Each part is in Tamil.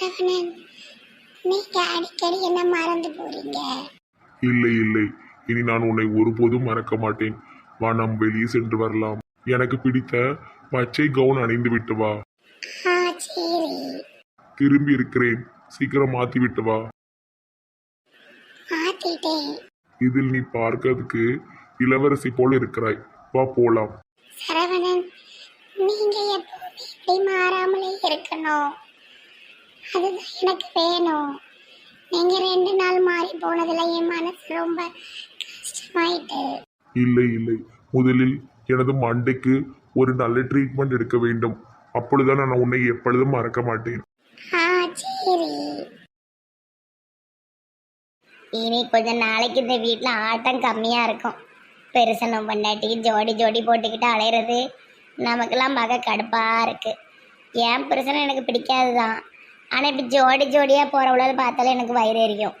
சரவணன் நீங்க அடிக்கடி என்ன மறந்து போறீங்க. இல்லை இல்லை. இனி நான் உன்னை ஒருபோதும் மறக்க மாட்டேன். வா நாம் வெளியே சென்று வரலாம். எனக்கு பிடித்த பச்சை கவுன் அணிந்து விட்டு வா. ஆ சரி. திரும்பி இருக்கிறேன். சீக்கிரம் மாத்தி விட்டு வா. மாத்திட்டேன். இதில் நீ பார்க்கிறதுக்கு இளவரசி போல இருக்கிறாய். வா போலாம். சரவணன் நீங்க எப்பவுமே இப்படி மாறாமலே இருக்கணும். அதுதான் எனக்கு வேணும். நீங்க ரெண்டு நாள் மாறி போனதுல என் மனசு ரொம்ப கஷ்டமாயிட்டு. இல்லை இல்லை. முதலில் எனது மண்டைக்கு ஒரு நல்ல ட்ரீட்மெண்ட் எடுக்க வேண்டும். அப்பொழுதுதான் நான் உன்னை எப்பொழுதும் மறக்க மாட்டேன். ஆ சரி. இனி கொஞ்ச நாளைக்கு இந்த வீட்டில் ஆட்டம் கம்மியாக இருக்கும். பெருசனம் பண்ணாட்டி ஜோடி ஜோடி போட்டுக்கிட்டு அலையிறது நமக்கெல்லாம் பார்க்க கடுப்பாக இருக்குது ஏன் பெருசனம் எனக்கு பிடிக்காது தான் ஆனால் இப்படி ஜோடி ஜோடியாக போகிறவளால் பார்த்தாலே எனக்கு வயிறு எரியும்.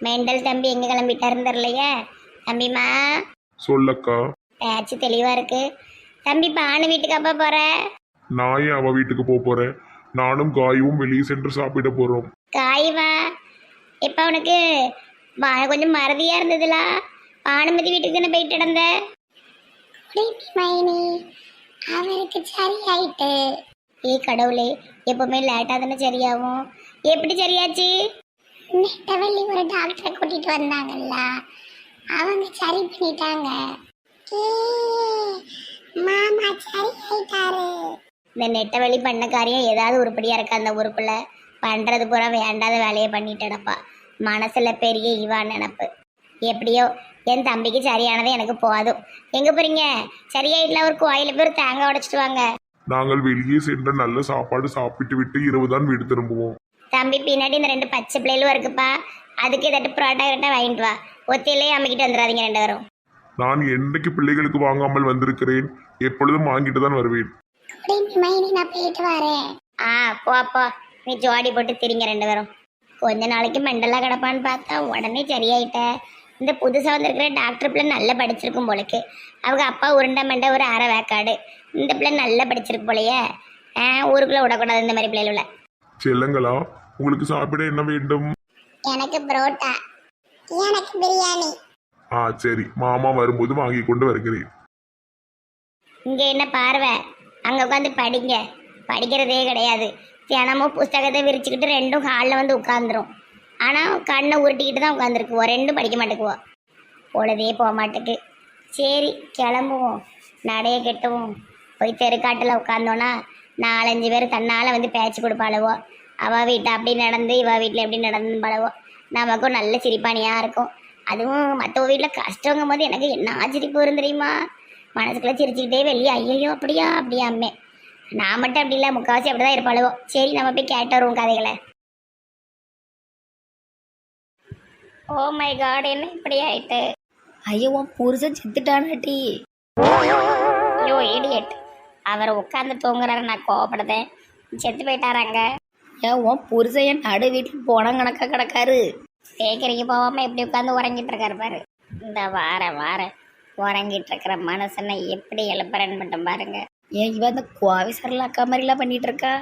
மெண்டல் தம்பி எங்கே கிளம்பிட்டாருன்னு தெரியலையே? தம்பிமா சொல்லக்கா. பேச்சு தெளிவாக இருக்கு. தம்பி பானு வீட்டுக்கு அப்பா போகிற நான் ஏன் அவ வீட்டுக்கு போக போறேன் நானும் காயும் வெளியே சென்று சாப்பிட போறோம். காய்வா? இப்போ உனக்கு? வா- கொஞ்சம் மறதியாக இருந்ததுல? பானுமதி வீட்டுக்கு தானே போயிட்டு இருந்த குடிப்பி மைனி. அவருக்கு சரியாயிட்டு. ஏய் கடவுளே எப்பவுமே லேட்டாக தானே சரியாகும் எப்படி சரியாச்சு? நெட்டவள்ளி ஒரு டாக்டரை கூட்டிட்டு வந்தாங்கல்ல அவங்க சரி பண்ணிட்டாங்க. ஏ, மாமா சரியாயிட்டாரு. இந்த நெட்டை வழி பண்ண காரியம் ஏதாவது உருப்படியாக இருக்கா அந்த ஊருக்குள்ள? பண்ணுறது பூரா வேண்டாத வேலையை பண்ணிட்டேனப்பா. மனசில் பெரிய இவா நினப்பு. எப்படியோ என் தம்பிக்கு சரியானது எனக்கு போதும். எங்கே போகிறீங்க சரியாயிடல ஒரு கோயில போய் ஒரு தேங்காய் உடைச்சிட்டு வாங்க. நாங்கள் வெளியே சென்று நல்ல சாப்பாடு சாப்பிட்டு விட்டு இரவுதான் வீடு திரும்புவோம். தம்பி பின்னாடி இந்த ரெண்டு பச்சை பிள்ளைகளும் இருக்குப்பா. அதுக்கு ஏதாட்டு புரோட்டா கிட்ட வாங்கிட்டு வா. ஒத்தையிலே அம்மிக்கிட்டு வந்துடாதீங்க ரெண்டு பேரும். நான் என்னைக்கு பிள்ளைகளுக்கு வாங்காமல் வந்திருக்கிறேன் எப்பொழுதும் வாங்கிட்டு தான் வருவேன் நான் போயிட்டு வரேன். ஆ போ போ. நீ ஜோடி போட்டு திரிங்க ரெண்டு பேரும். கொஞ்ச நாளைக்கு மெண்டலாக கிடப்பான்னு பார்த்தா உடனே சரியாயிட்ட. இந்த புதுசாக வந்திருக்கிற டாக்டர் பிள்ளை நல்லா படிச்சிருக்கும் போலக்கு. அவங்க அப்பா உருண்டை மண்டை ஒரு அரை வேக்காடு. இந்த பிள்ளை நல்லா படிச்சிருக்கு போலயே. ஆ ஊருக்குள்ளே விடக்கூடாது இந்த மாதிரி பிள்ளைகள செல்லங்களா உங்களுக்கு சாப்பிட என்ன வேண்டும்? எனக்கு புரோட்டா. எனக்கு பிரியாணி. ஆ சரி. மாமா வரும்போது வாங்கி கொண்டு வருகிறேன். இங்கே என்ன பார்வை? அங்கே உட்காந்து படிங்க. படிக்கிறதே கிடையாது. தினமும் புஸ்தகத்தை விரிச்சுக்கிட்டு ரெண்டும் ஹாலில் வந்து உட்காந்துரும் ஆனால் கண்ணை உருட்டிக்கிட்டு தான் உட்காந்துருக்குவோம் ரெண்டும் படிக்க மாட்டேக்குவோம் பொழுதே போக மாட்டேக்கு. சரி கிளம்புவோம். நடைய கெட்டுவோம். போய் தெருக்காட்டில் உட்காந்தோன்னா நாலஞ்சு பேர் தன்னால் வந்து பேச்சு கொடுப்பாளவோ. அவள் வீட்டை அப்படி நடந்து இவள் வீட்டில் எப்படி நடந்து பழவோ நமக்கும் நல்ல சிரிப்பானியாக இருக்கும். அதுவும் மற்றவ வீட்டில் கஷ்டங்கும் போது எனக்கு என்ன சிரிப்பு வரும் தெரியுமா? மனசுக்குள்ள சிரிச்சுக்கிட்டே வெளியே ஐயோ அப்படியா அப்படியா அம்மே நான் மட்டும் அப்படி இல்லை முக்கால்வாசி அப்படி தான் இருப்பாளுவோ. சரி நம்ம போய் கேட்டு வருவோம் கதைகளை. ஓ மை காட் என்ன இப்படி ஆயிட்டு? ஐயோ உன் புருஷன் செத்துட்டானாட்டி ஐயோ இடியட் அவர் உட்காந்து தூங்குறாரு நான் கோவப்படுதேன். செத்து போயிட்டாராங்க ஏன் உன் புருஷன் என் நடு வீட்டில் போன கணக்கா கிடக்காரு. பேக்கரிக்கு போகாம எப்படி உட்காந்து உறங்கிட்டு இருக்காரு பாரு. இந்த வார வார உறங்கிட்டு இருக்கிற மனுஷனை எப்படி எழுப்புறேன்னு மட்டும் பாருங்க. ஏன் இவன் அந்த கோவை சரலாக்கா மாதிரிலாம் பண்ணிட்டு இருக்கா?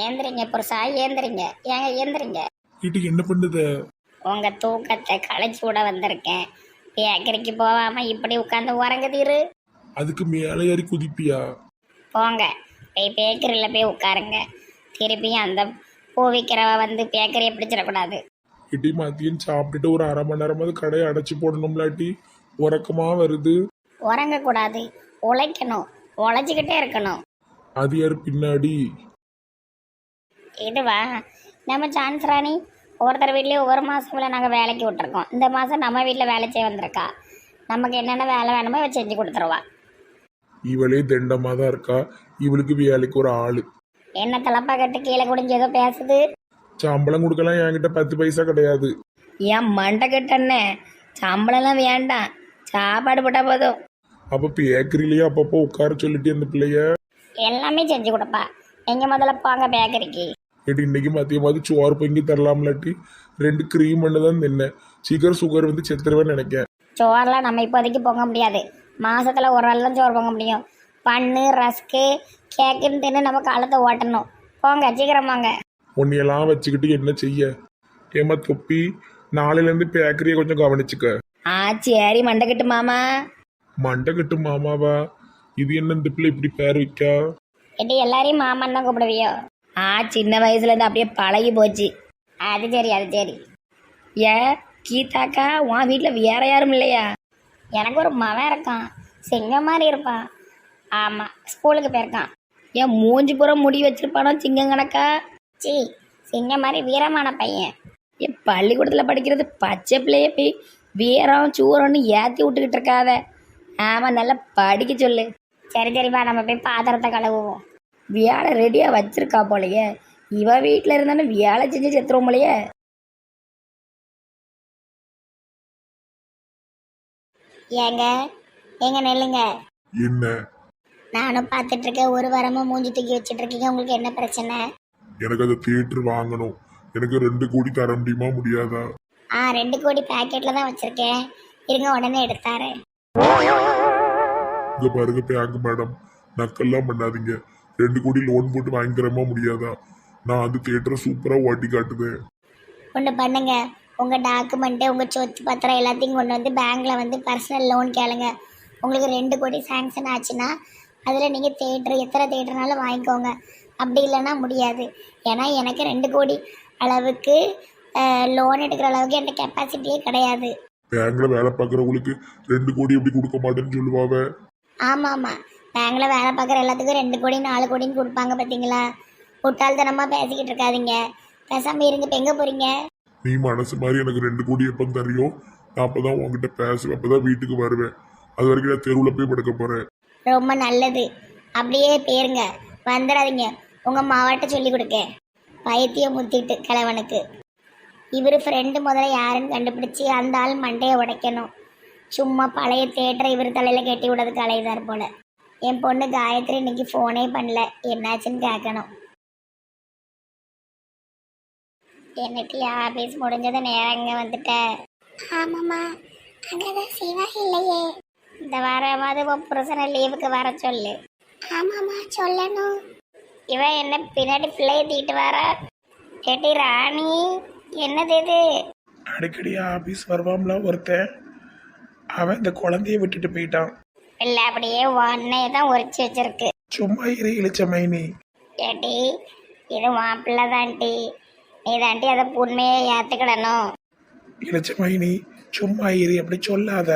ஏந்திரிங்க புருஷா ஏந்திரிங்க. ஏங்க ஏந்திரிங்க. இது என்ன பண்ணுது? உங்க தூக்கத்தை களைச்சி விட வந்திருக்கேன். பேக்கரிக்கு போகாம இப்படி உட்காந்து உறங்குதீரு அதுக்கு மேலே ஏறி குதிப்பியா? போங்க. போய் பேக்கரியில் போய் உட்காருங்க. திருப்பியும் அந்த பூ விற்கிறவ வந்து பேக்கரியை பிடிச்சிடக்கூடாது. இடி மதியம் சாப்பிட்டுட்டு ஒரு அரை மணி நேரமாவது கடையை அடைச்சி போடணும்லாட்டி. உறக்கமா வருது. உறங்கக்கூடாது. உழைக்கணும். உழைச்சிக்கிட்டே இருக்கணும். அது யார் பின்னாடி? இதுவா? நம்ம சான்ஸ் ராணி ஒருத்தர் வீட்லேயும் ஒவ்வொரு மாதம் நாங்கள் வேலைக்கு விட்டுருக்கோம். இந்த மாதம் நம்ம வீட்டில் வேலை செய்ய வந்திருக்கா. நமக்கு என்னென்ன வேலை வேணுமோ இவ செஞ்சு கொடுத்துருவா. இவளே தண்டமா தான் இருக்கா? இவளுக்கு வேலைக்கு ஒரு ஆளு. என்ன தலப்பா கட்டு கீழே குடிஞ்சு ஏதோ பேசுது? சம்பளம் கொடுக்கலாம் என்கிட்ட பத்து பைசா கிடையாது. ஏன் மண்டை கட்டண்ணே சம்பளம்லாம் வேண்டாம். சாப்பாடு போட்டால் போதும். அப்ப பேக்கரிலேயே அப்பப்போ உட்கார சொல்லிட்டு அந்த பிள்ளைய? எல்லாமே செஞ்சு கொடுப்பா. எங்க முதல்ல போங்க பேக்கரிக்கு. ஏடி இன்னைக்கு மதியமாவது சோறு பொங்கி தரலாம்லாட்டி ரெண்டு க்ரீம் பண்ணு தான் தின்னேன். சீக்கிரம் சுகர் வந்து செத்துருவேன்னு நினைக்கேன். சோறெல்லாம் நம்ம இப்போதைக்கு பொங்க முடியாது. மாசத்துல ஒரு நாள் தான் சோறு பொங்க முடியும். பண்ணு ரஸ்க்கு கேக்குன்னு தின்னு நம்ம காலத்தை ஓட்டணும். போங்க சீக்கிரம் போங்க உன்னையெல்லாம் வச்சுக்கிட்டு என்ன செய்ய? ஏம்மா தொப்பி? நாளையிலேருந்து பேக்கரியை கொஞ்சம் கவனிச்சுக்க. ஆ சரி மண்டக்கட்டு மாமா. மண்டை கட்டு மாமாவா? இது என்ன இந்த பிள்ளை இப்படி பேர் வைக்கா? எட்டி எல்லாரையும் மாமன் தான் கூப்பிடுவியோ? ஆ சின்ன வயசுலேருந்து அப்படியே பழகி போச்சு. அது சரி அது சரி. ஏ கீதாக்கா உன் வீட்டில் வேற யாரும் இல்லையா? எனக்கு ஒரு மவன் இருக்கான். சிங்கம் மாதிரி இருப்பான். ஆமாம் ஸ்கூலுக்கு போயிருக்கான். ஏன் மூஞ்சி பூரா முடி வச்சிருப்பானோ சிங்கம் கணக்கா சி சிங்கம் மாதிரி வீரமான பையன். என் பள்ளிக்கூடத்தில் படிக்கிறது பச்சை பிள்ளைய போய் வீரம் சூரம்னு ஏற்றி விட்டுக்கிட்டு இருக்காத. ஆமாம் நல்லா படிக்க சொல்லு. சரி சரிப்பா நம்ம போய் பாத்திரத்தை கழுவுவோம். வேலை ரெடியாக வச்சுருக்கா போலையே. இவ வீட்டில் இருந்தானே வேலை செஞ்சு செத்துருவோம் போலையே. ஏங்க? ஏங்க நெல்லுங்க. என்ன? நானும் பார்த்துட்டு இருக்கேன் ஒரு வாரமா மூஞ்சி தூக்கி வச்சுட்டு இருக்கீங்க உங்களுக்கு என்ன பிரச்சனை? எனக்கு அந்த தியேட்டர் வாங்கணும். எனக்கு ரெண்டு கோடி தர முடியுமா முடியாதா? ஆ ரெண்டு கோடி பேக்கெட்ல தான் வச்சிருக்கேன். இருங்க உடனே எடுத்தாரு இங்க பாருங்க பேங்க் மேடம் நக்கெல்லாம் பண்ணாதீங்க. ரெண்டு கோடி லோன் போட்டு வாங்கி தரமா முடியாதா? நான் அந்த தியேட்டரை சூப்பரா ஓட்டி காட்டுதேன். ஒன்று பண்ணுங்க. உங்க டாக்குமெண்ட்டு உங்க சொத்து பத்திரம் எல்லாத்தையும் கொண்டு வந்து பேங்க்ல வந்து பர்சனல் லோன் கேளுங்க. உங்களுக்கு ரெண்டு கோடி சாங்ஷன் ஆச்சுன்னா அதில் நீங்கள் தேட்டர் எத்தனை தேட்டர்னாலும் வாங்கிக்கோங்க. அப்படி இல்லைன்னா முடியாது. ஏன்னா எனக்கு ரெண்டு கோடி அளவுக்கு லோன் எடுக்கிற அளவுக்கு என்கிட்ட கெப்பாசிட்டியே கிடையாது. பேங்க்ல வேலை பார்க்குறவங்களுக்கு ரெண்டு கோடி எப்படி கொடுக்க மாட்டேன்னு சொல்லுவாவ? ஆமாம். ஆமாம் பேங்கில் வேலை பார்க்குற எல்லாத்துக்கும் ரெண்டு கோடி நாலு கோடின்னு கொடுப்பாங்க பார்த்தீங்களா முட்டாள்தனமாக பேசிக்கிட்டு இருக்காதீங்க. பேசாமல் இருங்க. இப்போ எங்கே போகிறீங்க நீ மனசு மாதிரி எனக்கு ரெண்டு கோடி எப்போ தரியோ நான் அப்பதான் உங்ககிட்ட பேசுவேன். அப்பதான் வீட்டுக்கு வருவேன். அது வரைக்கும் நான் தெருவில் போய் படுக்க போறேன். ரொம்ப நல்லது. அப்படியே பேருங்க. வந்துடாதீங்க. உங்கள் மாவட்ட சொல்லி கொடுக்க. பைத்தியம் முத்திட்டு கிழவனுக்கு. இவர் ஃப்ரெண்டு முதல்ல யாருன்னு கண்டுபிடிச்சி அந்த ஆள் மண்டையை உடைக்கணும். சும்மா பழைய தேட்டரை இவர் தலையில் கட்டி விடுறதுக்கு அலையுதார் போல. என் பொண்ணு காயத்ரி இன்னைக்கு ஃபோனே பண்ணல. என்னாச்சுன்னு கேட்கணும். என்னட்டி ஆஃபீஸ் முடிஞ்சது நேரம் இங்கே வந்துட்ட. ஆமாம்மா. அங்கதான் சிவா இல்லையே. இந்த வாரமாவது உன் புருஷனை லீவுக்கு வர சொல்லு. ஆமாம்மா சொல்லணும். இவன் என்ன பின்னாடி பிள்ளைய தீட்டு வர? கேட்டி ராணி என்னது இது? அடிக்கடி ஆபீஸ் வருவாம்ல ஒருத்தன். அவன் இந்த குழந்தைய விட்டுட்டு போயிட்டான். இல்லை அப்படியே உன்னைய தான் உரிச்சு வச்சிருக்கு. சும்மா இரு இழிச்ச மைனி. கேட்டி இது உன் பிள்ளை தான்டி நீ தாண்டி அதை உண்மையை ஏற்றுக்கிடணும் இழிச்ச மைனி சும்மா இரு அப்படி சொல்லாத.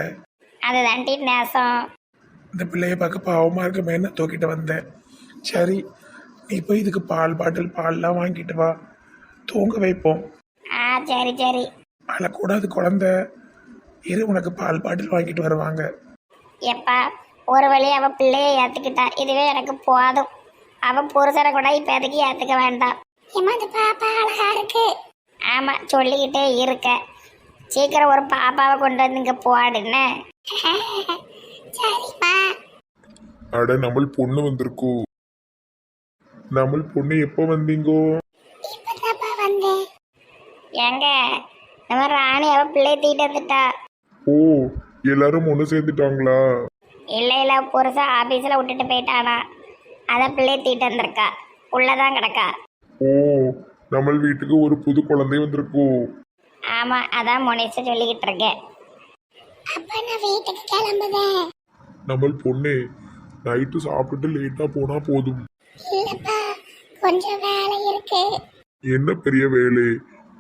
அது தாண்டி நேசம். இந்த பிள்ளைய பார்க்க பாவமா இருக்குமேன்னு தூக்கிட்டு வந்தேன் சரி நீ போய் இதுக்கு பால் பாட்டில் பால்லாம் வாங்கிட்டு வா. தூங்க வைப்போம். ஆ சரி சரி. அழக்கூடாது குழந்தை. இரு உனக்கு பால் பாட்டில் வாங்கிட்டு வருவாங்க. எப்பா ஒரு வழி அவள் பிள்ளைய ஏற்றுக்கிட்டா இதுவே எனக்கு போதும். அவன் புருஷனை கூட இப்போ எதுக்கு ஏற்றுக்க வேண்டாம். அந்த பாப்பா அழகா இருக்கு. ஆமாம் சொல்லிக்கிட்டே இருக்க. சீக்கிரம் ஒரு பாப்பாவை கொண்டு வந்து இங்கே போடுன்னு. சரிம்மா. அட நம்ம பொண்ணு வந்திருக்கோ. நம்ம பொண்ணு எப்போ வந்தீங்கோ? இப்பதாப்பா வந்தேன். ஏங்க நம்ம ராணி அவ பிள்ளைய தீட்டு வந்துட்டா. ஓ எல்லாரும் ஒன்று சேர்ந்துட்டாங்களா? இல்லை இல்லை புருஷன் ஆஃபீஸில் விட்டுட்டு போயிட்டானா. அதான் பிள்ளைய தீட்டு வந்திருக்கா. உள்ளதான் கிடக்கா. ஓ நம்ம வீட்டுக்கு ஒரு புது குழந்தை வந்திருக்கோ. ஆமாம் அதான் முனிசு சொல்லிக்கிட்டு இருக்கேன். அப்ப நான் வீட்டுக்கு கிளம்புதேன் நம்ம பொண்ணு நைட்டு சாப்பிட்டுட்டு லேட்டாக போனால் போதும். இல்லப்பா கொஞ்சம் வேலை இருக்கு. என்ன பெரிய வேலை?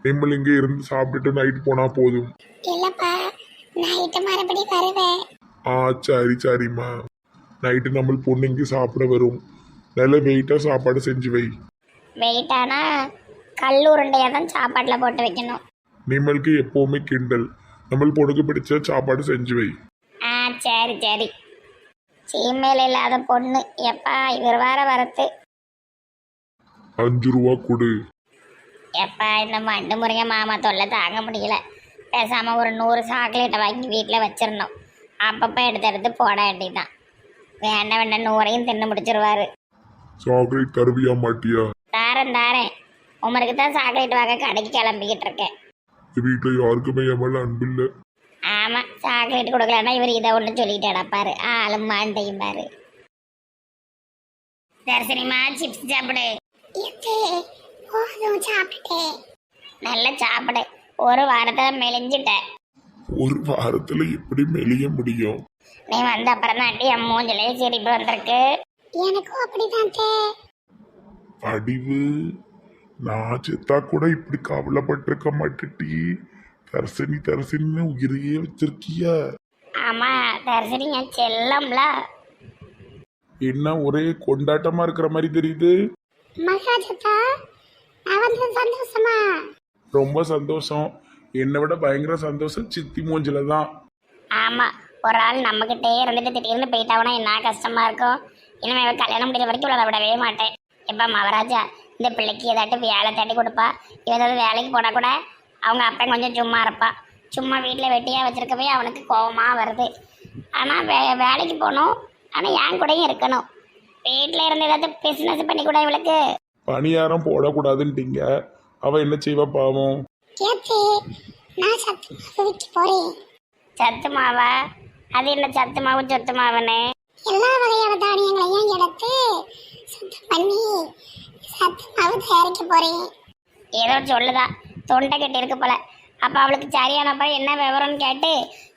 நிம்மல் இங்கே இருந்து சாப்பிட்டுட்டு நைட் போனால் போதும். இல்லப்பா நைட்டு மறுபடி வருவேன். ஆ சரி சரிம்மா. நைட்டு நம்ம பொண்ணு இங்கே சாப்பிட வரும். நல்ல வெயிட்டாக சாப்பாடு செஞ்சு வை. வெயிட்டானா கல் உருண்டையாக தான் சாப்பாட்டில் போட்டு வைக்கணும். நிம்மளுக்கு எப்போவுமே கிண்டல். நம்ம பொண்ணுக்கு பிடிச்ச சாப்பாடு செஞ்சு வை. ஆ சரி சரி. சீமையில் இல்லாத பொண்ணு. எப்பா இவர் வேற வரத்து. அஞ்சு ரூபா கொடு. எப்பா இந்த மண்டு முருங்க மாமா தொல்லை தாங்க முடியல. பேசாமல் ஒரு நூறு சாக்லேட்டை வாங்கி வீட்டில் வச்சிடணும். அப்பப்போ எடுத்து எடுத்து போட வேண்டியதான் வேண்டாம் வேண்டாம் நூறையும் தின்னு முடிச்சிருவாரு. சாக்லேட் தருவியா மாட்டியா? தாரேன் தாரேன். உமருக்கு தான் சாக்லேட் வாங்க கடைக்கு கிளம்பிக்கிட்டு இருக்கேன். வீட்டில் யாருக்குமே என் மேலே அன்பு இல்லை. ஆமாம் சாக்லேட் கொடுக்கலன்னா இவர் இதை ஒன்று சொல்லிட்டு அடப்பாரு ஆளும் மாண்டையும் பாரு. தரிசனிமா சிப்ஸ் சாப்பிடு. போதும் சாப்பிட்டேன் நல்லா சாப்பிடு. ஒரு வாரத்தில் மெலிஞ்சிட்டேன் ஒரு வாரத்துல எப்படி மெலிய முடியும்? நீ வந்த அப்புறம் தான் என் மூஞ்சிலே சிரிப்பு வந்திருக்கு. எனக்கும் அப்படிதான் வடிவு நான் செத்தா கூட இப்படி கவலைப்பட்டிருக்க மாட்டேட்டி தரிசனி தரிசனின்னு உயிரையே வச்சிருக்கிய. ஆமா தரிசனி என் செல்லம்ல. என்ன ஒரே கொண்டாட்டமா இருக்கிற மாதிரி தெரியுது? மகாஜத்தா வந்து சந்தோஷமா? ரொம்ப சந்தோஷம். என்னை விட பயங்கர சந்தோஷம் சித்தி மூஞ்சில தான். ஆமா ஒரு ஆள் நம்மகிட்டே இருந்துட்டு திடீர்னு போயிட்டாவனா என்ன கஷ்டமா இருக்கும்? இனிமே கல்யாணம் முடிஞ்ச வரைக்கும் விடவே மாட்டேன். எப்பா மகாராஜா இந்த பிள்ளைக்கு ஏதாட்டும் வேலை தேடி கொடுப்பா. இவ ஏதாவது வேலைக்கு போனா கூட அவங்க அப்பன் கொஞ்சம் சும்மா இருப்பா. சும்மா வீட்டில் வெட்டியா வச்சிருக்கவே அவனுக்கு கோவமா வருது. ஆனா வே வேலைக்கு போகணும் ஆனா என் கூடயும் இருக்கணும். வீட்டில் இருந்து ஏதாவது பிஸ்னஸ் பண்ணி கூட இவளுக்கு. பணியாரம் போடக்கூடாதுன்ட்டீங்க. அவ என்ன செய்வா பாவம்? ஏத்தே நான் சத்து போறேன். சத்து மாவா? அது என்ன சத்து மாவு சொத்து மாவுன்னு? எல்லா வகையான தானியங்களையும் எடுத்து பண்ணி சத்து மாவு தயாரிக்க போறேன். ஏதோ சொல்லுதா. தொண்டை கட்டி இருக்கு போல. அப்ப அவளுக்கு சரியானப்ப என்ன விவரம்னு கேட்டு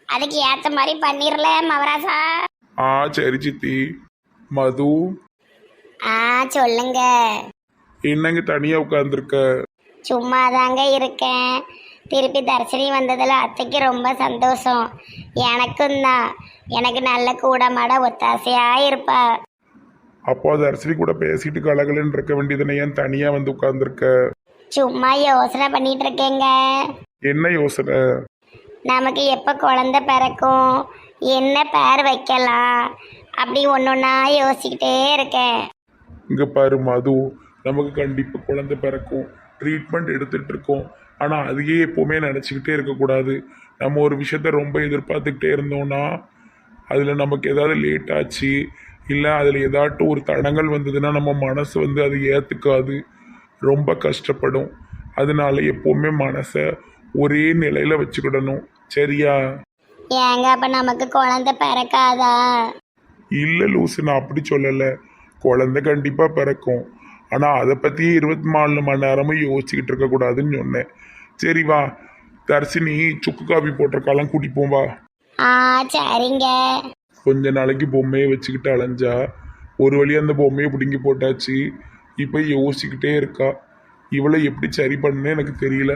அதுக்கு ஏத்த மாதிரி பண்ணிரல மவராசா ஆ சரி சித்தி. மது. ஆ சொல்லுங்க. என்னங்க தனியா உட்கார்ந்துருக்க? சும்மா தாங்க இருக்கேன். திருப்பி தரிசனி வந்ததுல அத்தைக்கு ரொம்ப சந்தோஷம். எனக்கும் தான். எனக்கு நல்ல கூடமாட ஒத்தாசையா இருப்பா. அப்போ தரிசனி கூட பேசிட்டு கலகலன்னு இருக்க வேண்டியதுன்னு ஏன் தனியா வந்து உட்கார்ந்துருக்க? சும்மா யோசனை பண்ணிட்டு இருக்கேங்க. என்ன யோசனை? நமக்கு எப்போ குழந்தை பிறக்கும்? என்ன பேர் வைக்கலாம்? அப்படி ஒன்றொன்னா யோசிக்கிட்டே இருக்கேன். இங்க பாரு மது நமக்கு கண்டிப்பா குழந்தை பிறக்கும். ட்ரீட்மெண்ட் எடுத்துட்டு இருக்கோம். ஆனா அதையே எப்பவுமே நினைச்சுக்கிட்டே இருக்கக்கூடாது நம்ம ஒரு விஷயத்த ரொம்ப எதிர்பார்த்துக்கிட்டே இருந்தோம்னா அதுல நமக்கு ஏதாவது லேட் ஆச்சு இல்லை அதில் ஏதாட்டும் ஒரு தடங்கள் வந்ததுன்னா நம்ம மனசு வந்து அதை ஏற்றுக்காது ரொம்ப கஷ்டப்படும். அதனால எப்போவுமே மனசை ஒரே நிலையில் வச்சுக்கிடணும். சரியா? ஏங்க அப்போ நமக்கு குழந்தை பிறக்காதா? இல்லை லூசு நான் அப்படி சொல்லலை. குழந்தை கண்டிப்பாக பிறக்கும். ஆனால் அதை பற்றி இருபத்தி நாலு மணி நேரமும் யோசிச்சுக்கிட்டு இருக்கக்கூடாதுன்னு சொன்னேன். சரி வா. தர்சினி சுக்கு காபி போட்டிருக்காலாம் கூட்டிப்போம் வா ஆ சரிங்க. கொஞ்ச நாளைக்கு பொம்மையை வச்சுக்கிட்டு அலைஞ்சா ஒரு வழி அந்த பொம்மையை பிடுங்கி போட்டாச்சு. இப்போ யோசிச்சுக்கிட்டே இருக்கா. இவளை எப்படி சரி பண்ணேன்னு எனக்கு தெரியல.